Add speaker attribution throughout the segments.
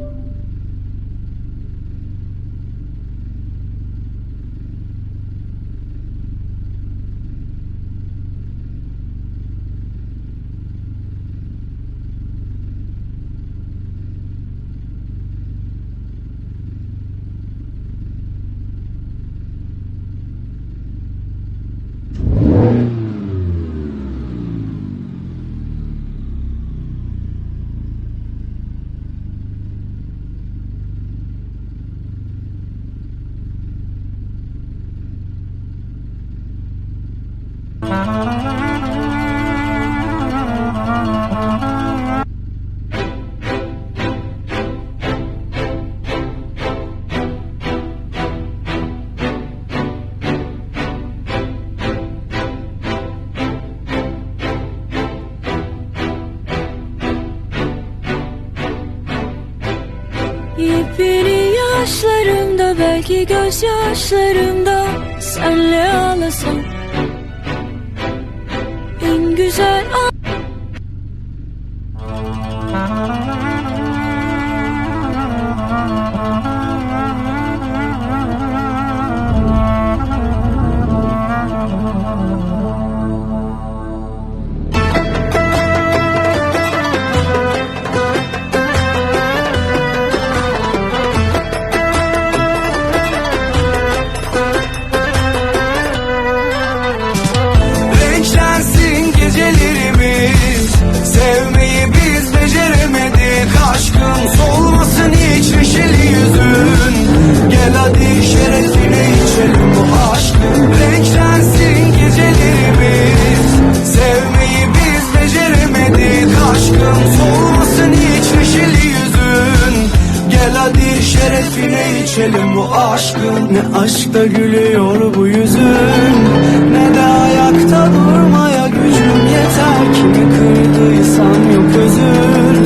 Speaker 1: Thank you. Yepyeni yaşlarımda belki gözyaşlarımda senle ağlasam
Speaker 2: illusion Aşkta gülüyor bu yüzün. Ne de ayakta durmaya gücüm yeter Kimi kırdıysam yok özür.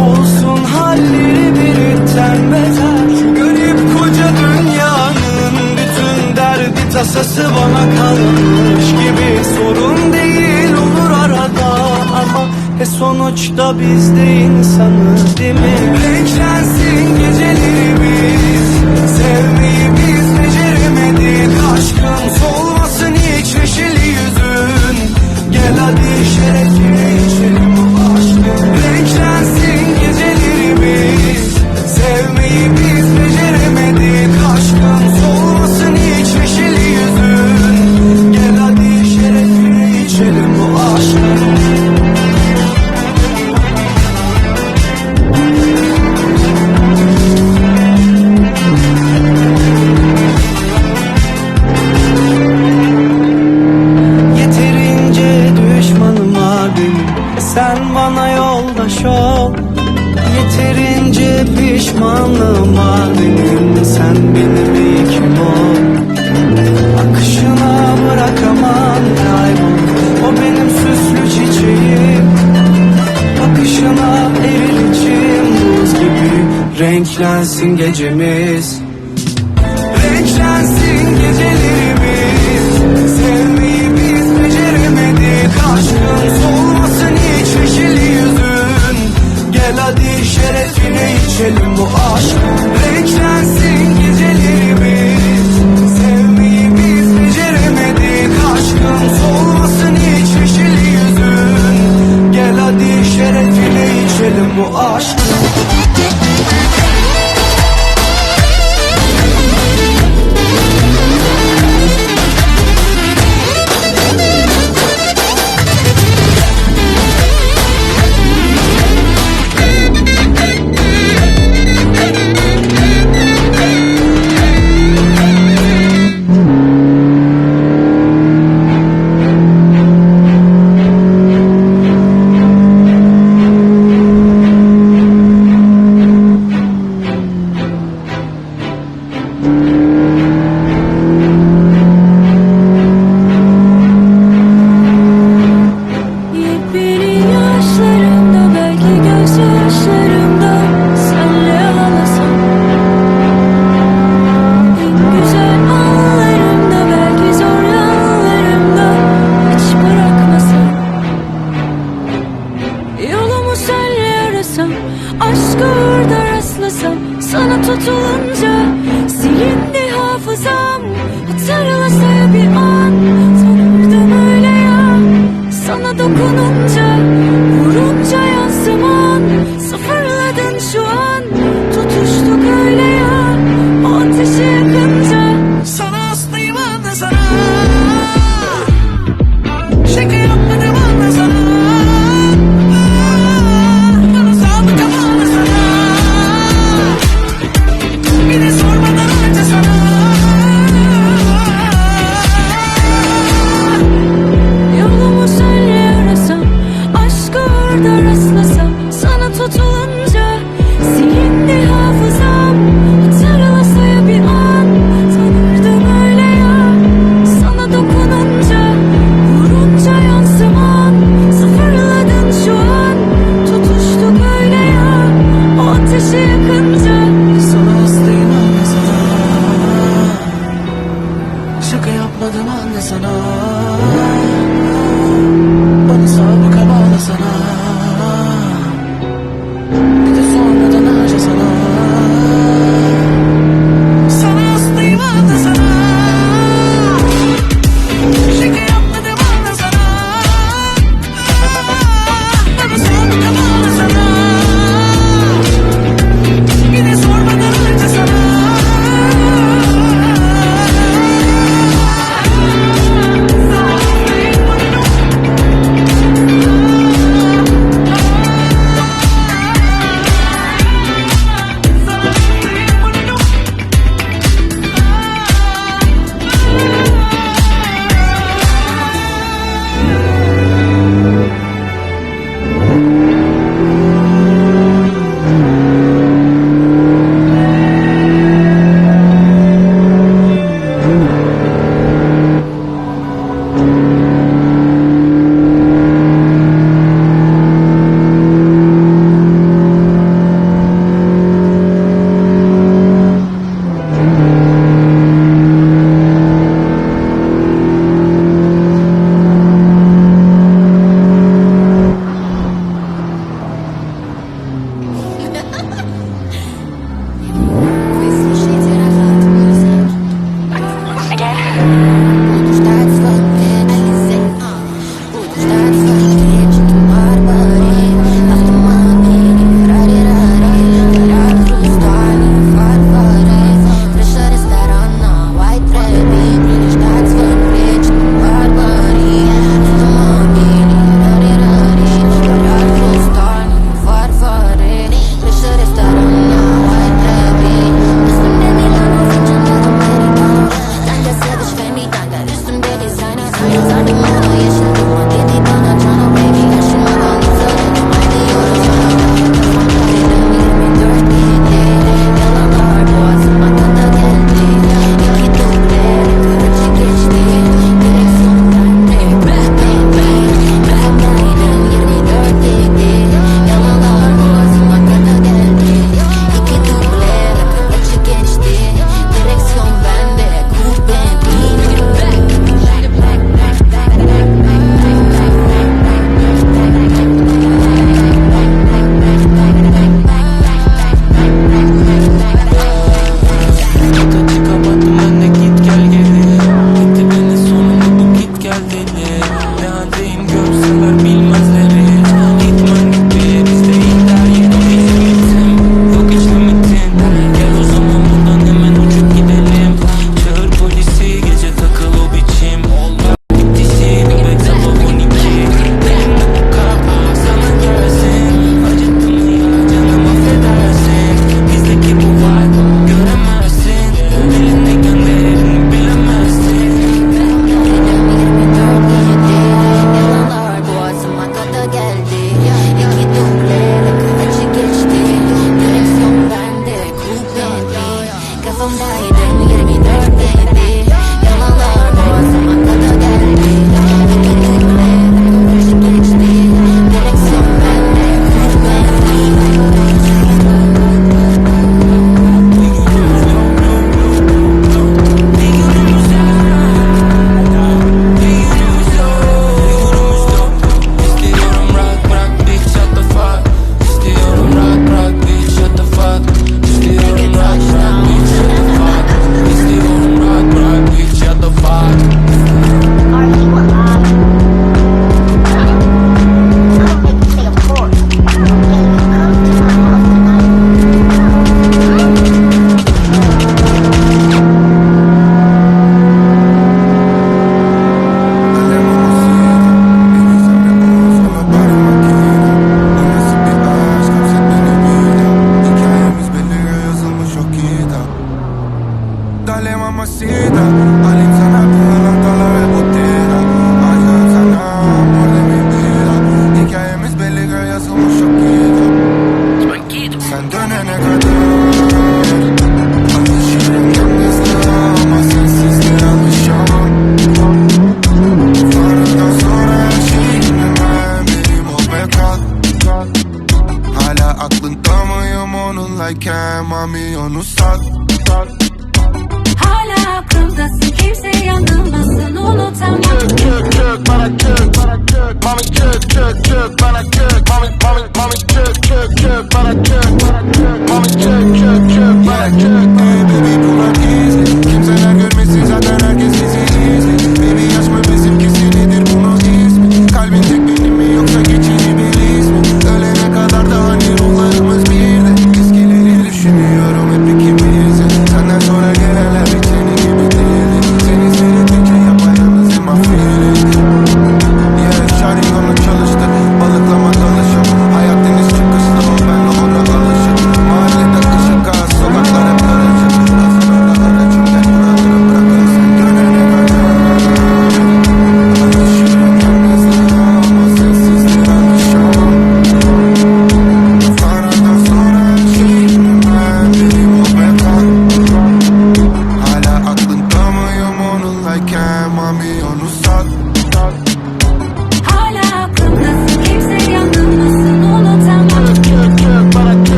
Speaker 2: Olsun halleri biritten beter. Garip koca dünyanın bütün derdi tasası bana kalmış gibi. Sorun değil olur arada ama e sonuçta biz de insanız değil mi? Pişmanım abim Sen benim ilkim ol. Akışına bırakamam kaybol. O benim süslü çiçeğim. Bakışına eril içim. Buz gibi Renklensin gecemiz